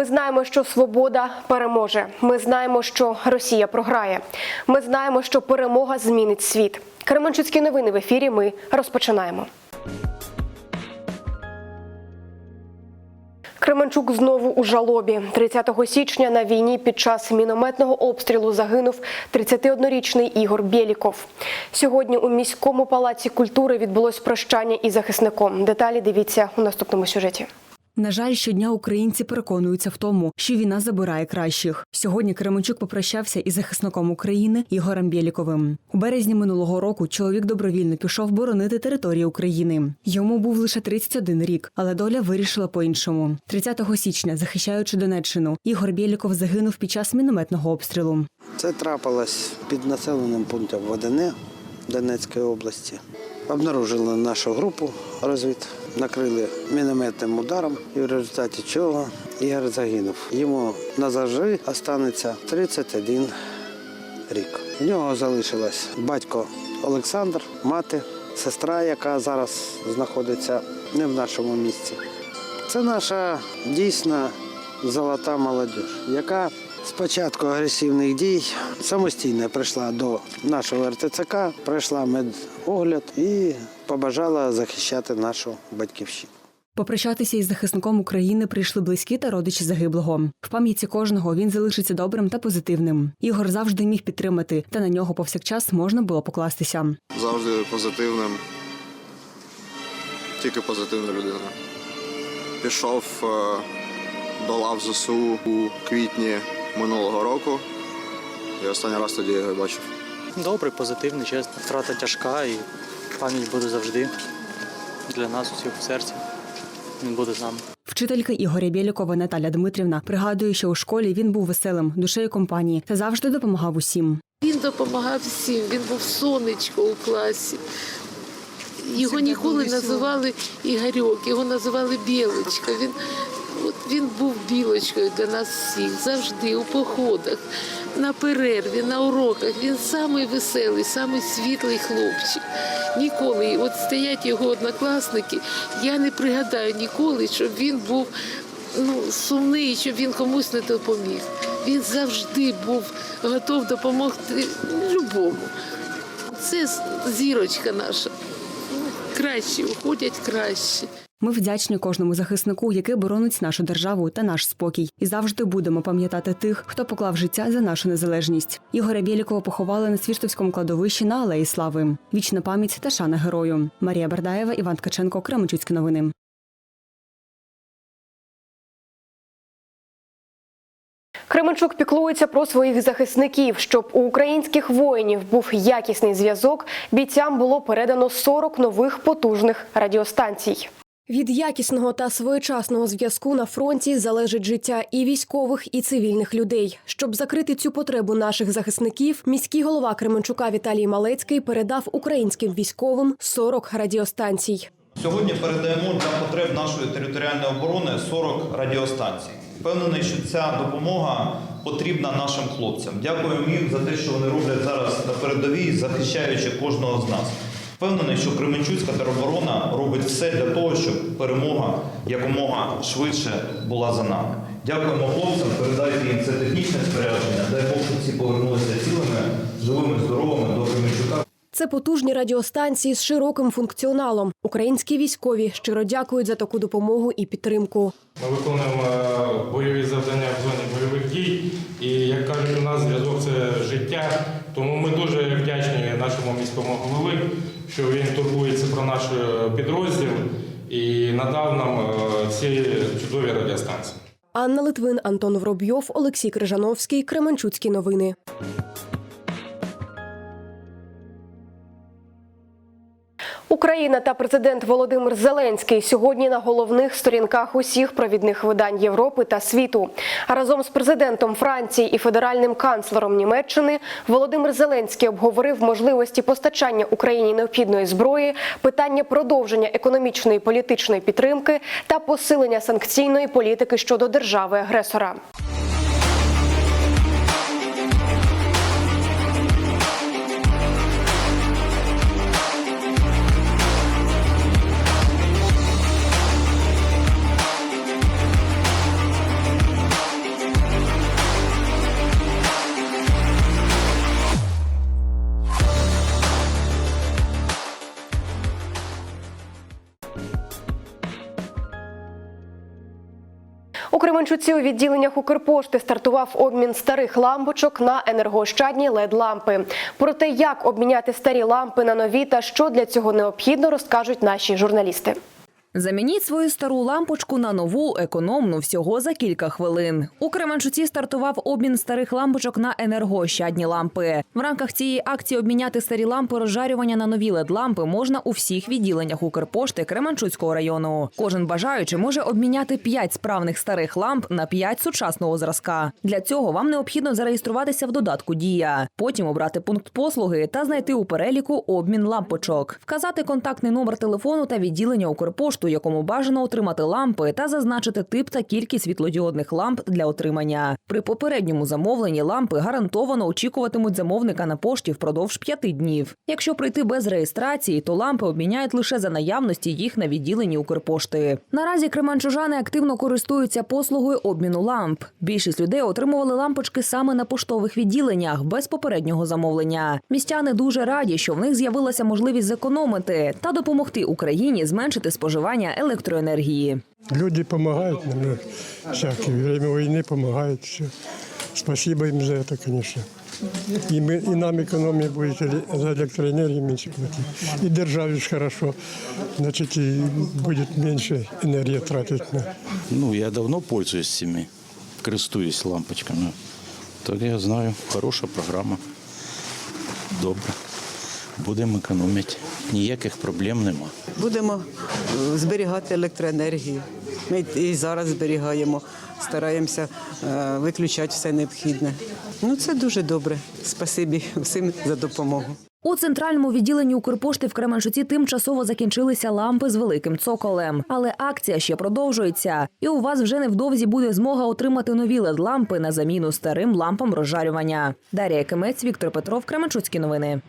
Ми знаємо, що свобода переможе. Ми знаємо, що Росія програє. Ми знаємо, що перемога змінить світ. Кременчуцькі новини в ефірі. Ми розпочинаємо. Кременчук знову у жалобі. 30 січня на війні під час мінометного обстрілу загинув 31-річний Ігор Бєліков. Сьогодні у міському палаці культури відбулось прощання із захисником. Деталі дивіться у наступному сюжеті. На жаль, щодня українці переконуються в тому, що війна забирає кращих. Сьогодні Кременчук попрощався із захисником України Ігорем Бєліковим. У березні минулого року чоловік добровільно пішов боронити територію України. Йому був лише 31 рік, але доля вирішила по-іншому. 30 січня, захищаючи Донеччину, Ігор Бєліков загинув під час мінометного обстрілу. Це трапилось під населеним пунктом Водяне Донецької області. Обнаружили нашу групу розвід, накрили мінометним ударом, і в результаті чого Ігор загинув. Йому назавжди останеться 31 рік. У нього залишилось батько Олександр, мати, сестра, яка зараз знаходиться не в нашому місці. Це наша дійсна золота молодь, яка з початку агресивних дій самостійно прийшла до нашого РТЦК, пройшла медогляд і побажала захищати нашу батьківщину. Попрощатися із захисником України прийшли близькі та родичі загиблого. В пам'яті кожного він залишиться добрим та позитивним. Ігор завжди міг підтримати, та на нього повсякчас можна було покластися. завжди позитивним. Тільки позитивна людина. Пішов е, до лав ЗСУ у квітні минулого року. І останній раз тоді я його бачив. Добрий, позитивний, чесно. Втрата тяжка і пам'ять буде завжди для нас усіх в серці. Він буде з нами. Вчителька Ігоря Бєлікова Наталя Дмитрівна пригадує, що у школі він був веселим, душею компанії та завжди допомагав усім. Він допомагав всім, він був сонечко у класі. Його ніколи називали Ігорьок, його називали Білочка. Він, от він був білочкою для нас всіх, завжди у походах, на перерві, на уроках. Він самий веселий, самий світлий хлопчик. Ніколи, от стоять його однокласники, я не пригадаю ніколи, щоб він був ну, сумний, щоб він комусь не допоміг. Він завжди був готов допомогти любому. Це зірочка наша. Кращі уходять кращі. Ми вдячні кожному захиснику, який боронить нашу державу та наш спокій, і завжди будемо пам'ятати тих, хто поклав життя за нашу незалежність. Ігоря Бєлікова поховали на Свіштовському кладовищі на Алеї Слави. Вічна пам'ять та шана герою. Марія Бердаєва, Іван Ткаченко, Кременчуцькі новини. Кременчук піклується про своїх захисників. Щоб у українських воїнів був якісний зв'язок, бійцям було передано 40 нових потужних радіостанцій. Від якісного та своєчасного зв'язку на фронті залежить життя і військових, і цивільних людей. Щоб закрити цю потребу наших захисників, міський голова Кременчука Віталій Малецький передав українським військовим 40 радіостанцій. Сьогодні передаємо для потреб нашої територіальної оборони 40 радіостанцій. Впевнений, що ця допомога потрібна нашим хлопцям. Дякуємо їм за те, що вони роблять зараз на передовій, захищаючи кожного з нас. Впевнений, що Кременчуцька тероборона робить все для того, щоб перемога якомога швидше була за нами. Дякуємо хлопцям, передайте їм це технічне спорядження. Дай Бог, щоб всі повернулися цілими, живими, здоровими до Кременчука. Це потужні радіостанції з широким функціоналом. Українські військові щиро дякують за таку допомогу і підтримку. Ми виконуємо е, бойові завдання в зоні бойових дій. І як кажуть, у нас зв'язок це життя. Тому ми дуже вдячні нашому міському голови, що він турбується про наш е, підрозділ і надав нам е, ці чудові радіостанції. Анна Литвин, Антон Воробйов, Олексій Крижановський. Кременчуцькі новини. Україна та президент Володимир Зеленський сьогодні на головних сторінках усіх провідних видань Європи та світу. А разом з президентом Франції і федеральним канцлером Німеччини Володимир Зеленський обговорив можливості постачання Україні необхідної зброї, питання продовження економічної політичної підтримки та посилення санкційної політики щодо держави-агресора. Кременчуці у відділеннях Укрпошти стартував обмін старих лампочок на енергоощадні led лампи. Про те, як обміняти старі лампи на нові та що для цього необхідно, розкажуть наші журналісти. Замініть свою стару лампочку на нову, економну всього за кілька хвилин. У Кременчуці стартував обмін старих лампочок на енергоощадні лампи. В рамках цієї акції обміняти старі лампи розжарювання на нові лед-лампи можна у всіх відділеннях Укрпошти Кременчуцького району. Кожен бажаючий може обміняти 5 справних старих ламп на 5 сучасного зразка. Для цього вам необхідно зареєструватися в додатку Дія, потім обрати пункт послуги та знайти у переліку обмін лампочок, вказати контактний номер телефону та відділення Укрпошту, якому бажано отримати лампи, та зазначити тип та кількість світлодіодних ламп для отримання. При попередньому замовленні лампи гарантовано очікуватимуть замовника на пошті впродовж п'яти днів. Якщо прийти без реєстрації, то лампи обміняють лише за наявності їх на відділенні Укрпошти. Наразі кременчужани активно користуються послугою обміну ламп. Більшість людей отримували лампочки саме на поштових відділеннях без попереднього замовлення. Містяни дуже раді, що в них з'явилася можливість зекономити та допомогти Україні зменшити споживання електроенергії. Люди допомагають нам, всяке время війни допомагають. Все. Спасибо їм за це, звісно. І, ми, і нам економія буде за електроенергію менше платити. І державі ж хорошо, значить, і буде менше енергії тратити на Ну, я давно пользуюсь цими, користуюсь лампочками. Так я знаю, хороша програма. Добре. Будемо економити. Ніяких проблем нема. Будемо е, зберігати електроенергію. Ми і зараз зберігаємо, стараємося е, виключати все необхідне. Ну це дуже добре. Спасибі всім за допомогу. У центральному відділенні Укрпошти в Кременчуці тимчасово закінчилися лампи з великим цоколем. Але акція ще продовжується, і у вас вже невдовзі буде змога отримати нові лед-лампи на заміну старим лампам розжарювання. Дар'я Кимець, Віктор Петров, Кременчуцькі новини.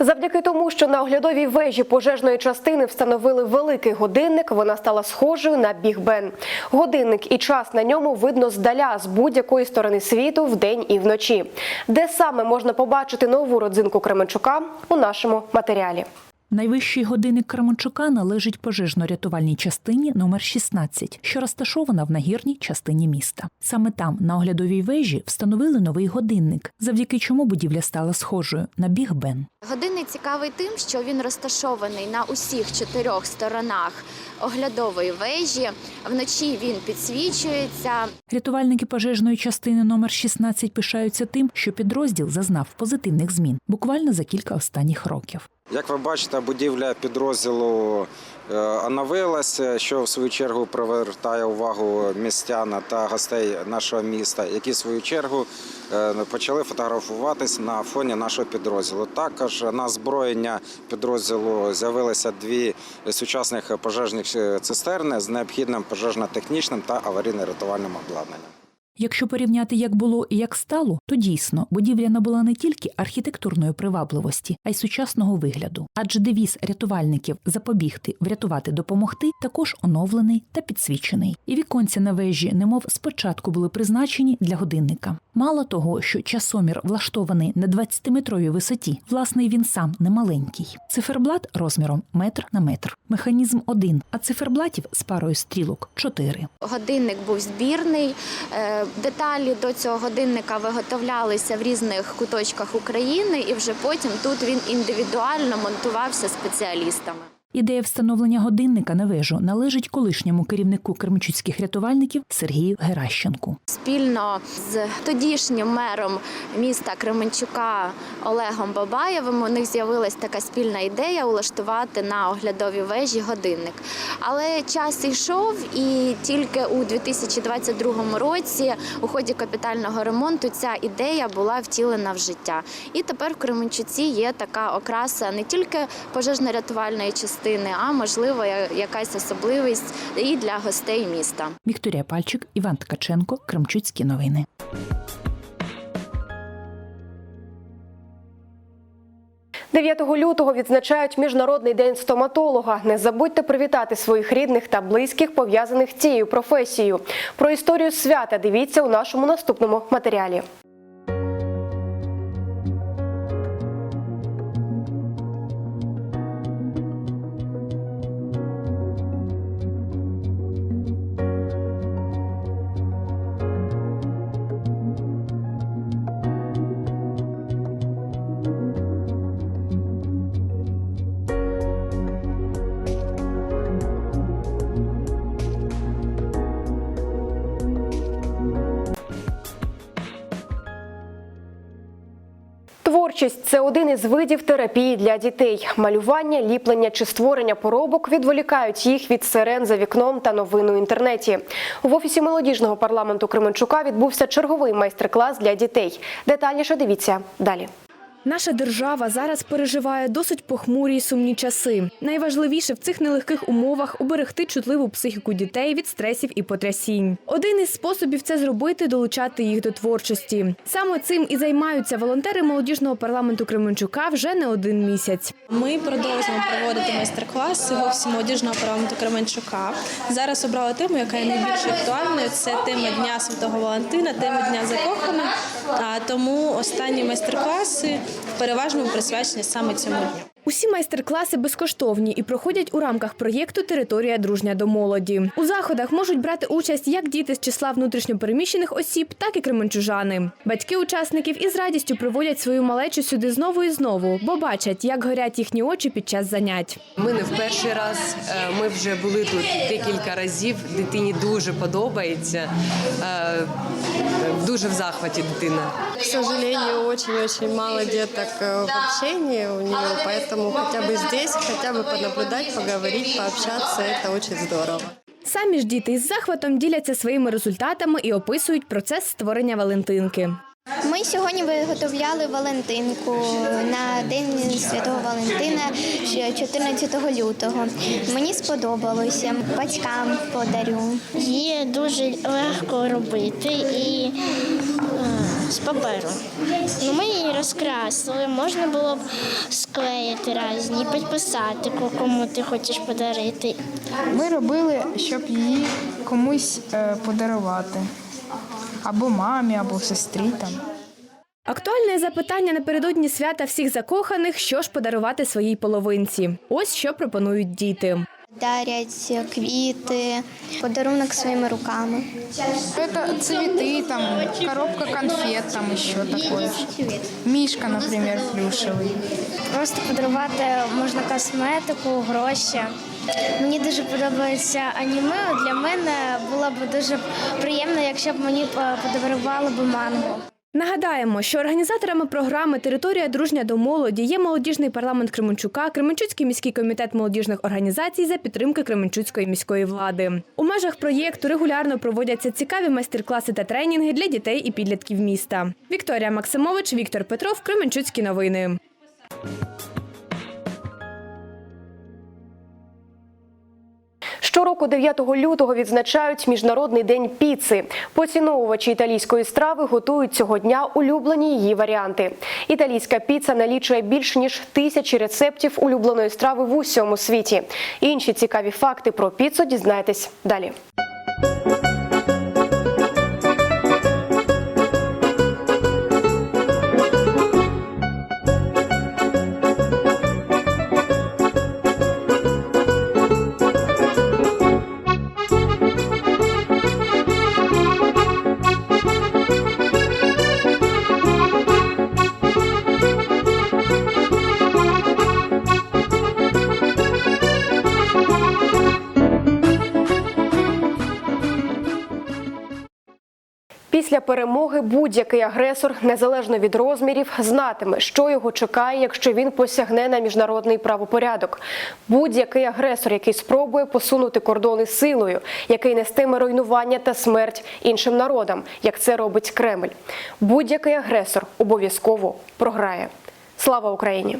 Завдяки тому, що на оглядовій вежі пожежної частини встановили великий годинник, вона стала схожою на Біг Бен. Годинник і час на ньому видно здаля з будь-якої сторони світу вдень і вночі. Де саме можна побачити нову родзинку Кременчука у нашому матеріалі. Найвищий годинник Кременчука належить пожежно-рятувальній частині номер 16, що розташована в нагірній частині міста. Саме там, на оглядовій вежі, встановили новий годинник, завдяки чому будівля стала схожою на Біг Бен. Годинник цікавий тим, що він розташований на усіх чотирьох сторонах оглядової вежі. Вночі він підсвічується. Рятувальники пожежної частини номер 16 пишаються тим, що підрозділ зазнав позитивних змін буквально за кілька останніх років. Як ви бачите, будівля підрозділу е, оновилася, що в свою чергу привертає увагу містян та гостей нашого міста, які в свою чергу е, почали фотографуватись на фоні нашого підрозділу. Також на озброєння підрозділу з'явилися дві сучасних пожежних е, цистерни з необхідним пожежно-технічним та аварійно-рятувальним обладнанням. Якщо порівняти, як було і як стало, то дійсно будівля набула не тільки архітектурної привабливості, а й сучасного вигляду. Адже девіз рятувальників запобігти, врятувати, допомогти також оновлений та підсвічений. І віконця на вежі, немов спочатку були призначені для годинника. Мало того, що часомір влаштований на 20-метровій висоті, власне, він сам немаленький. Циферблат розміром метр на метр. Механізм один, а циферблатів з парою стрілок чотири. Годинник був збірний. Е, Деталі до цього годинника виготовлялися в різних куточках України, і вже потім тут він індивідуально монтувався спеціалістами. Ідея встановлення годинника на вежу належить колишньому керівнику кермичуцьких рятувальників Сергію Геращенку. Спільно з тодішнім мером міста Кременчука Олегом Бабаєвим у них з'явилась така спільна ідея улаштувати на оглядовій вежі годинник. Але час йшов, і тільки у 2022 році, у ході капітального ремонту, ця ідея була втілена в життя. І тепер в Кременчуці є така окраса не тільки пожежно-рятувальної частини, а можливо якась особливість і для гостей міста. Вікторія Пальчик, Іван Ткаченко, Кремчуцькі новини. – 9 лютого відзначають Міжнародний день стоматолога. Не забудьте привітати своїх рідних та близьких, пов'язаних з цією професією. Про історію свята дивіться у нашому наступному матеріалі. Творчість це один із видів терапії для дітей. Малювання, ліплення чи створення поробок відволікають їх від сирен за вікном та новин у інтернеті. В офісі молодіжного парламенту Кременчука відбувся черговий майстер-клас для дітей. Детальніше дивіться далі. Наша держава зараз переживає досить похмурі й сумні часи. Найважливіше в цих нелегких умовах уберегти чутливу психіку дітей від стресів і потрясінь. Один із способів це зробити долучати їх до творчості. Саме цим і займаються волонтери молодіжного парламенту Кременчука вже не один місяць. Ми продовжуємо проводити майстер-класи в молодіжного парламенту Кременчука. Зараз обрали тему, яка є найбільш актуальною. Це тема Дня Святого Валентина, тема Дня закоханих. Тому останні майстер-класи переважно присвячені саме цьому дню. Усі майстер-класи безкоштовні і проходять у рамках проєкту Територія дружня до молоді. У заходах можуть брати участь як діти з числа внутрішньопереміщених осіб, так і кременчужани. Батьки учасників із радістю приводять свою малечу сюди знову і знову, бо бачать, як горять їхні очі під час занять. Ми не в перший раз. е, Ми вже були тут декілька разів. Дитині дуже подобається. Е, Дуже в захваті дитина. К сожалению, очень-очень мало деток э, в общении у нее, поэтому хотя бы здесь, хотя бы понаблюдать, поговорить, пообщаться, это очень здорово. Самі ж діти із захватом діляться своїми результатами і описують процес створення Валентинки. Ми сьогодні виготовляли Валентинку на День Святого Валентина ще 14 лютого. Мені сподобалося. Батькам подарю. Її дуже легко робити і е, з паперу. Ну, ми її розкрасили, можна було б склеїти різні, підписати, кому ти хочеш подарити. Ми робили, щоб її комусь е, подарувати. Або мамі, або сестрі там. Актуальне запитання напередодні свята всіх закоханих, що ж подарувати своїй половинці. Ось що пропонують діти Дарять квіти, подарунок своїми руками. Это цветы, там, коробка конфет, там еще такое. Мишка, например, плюшевый. Просто подарувати можна косметику, гроші. Мені дуже подобається аніме. Для мене було б дуже приємно, якщо б мені е, подарували б мангу. Нагадаємо, що організаторами програми Територія дружня до молоді є молодіжний парламент Кременчука, Кременчуцький міський комітет молодіжних організацій за підтримки Кременчуцької міської влади. У межах проєкту регулярно проводяться цікаві майстер-класи та тренінги для дітей і підлітків міста. Вікторія Максимович, Віктор Петров, Кременчуцькі новини. Щороку 9 лютого відзначають Міжнародний день піци. Поціновувачі італійської страви готують цього дня улюблені її варіанти. Італійська піца налічує більш ніж тисячі рецептів улюбленої страви в усьому світі. Інші цікаві факти про піцу дізнаєтесь далі. Після перемоги будь-який агресор, незалежно від розмірів, знатиме, що його чекає, якщо він посягне на міжнародний правопорядок. Будь-який агресор, який спробує посунути кордони силою, який нестиме руйнування та смерть іншим народам, як це робить Кремль. Будь-який агресор обов'язково програє. Слава Україні!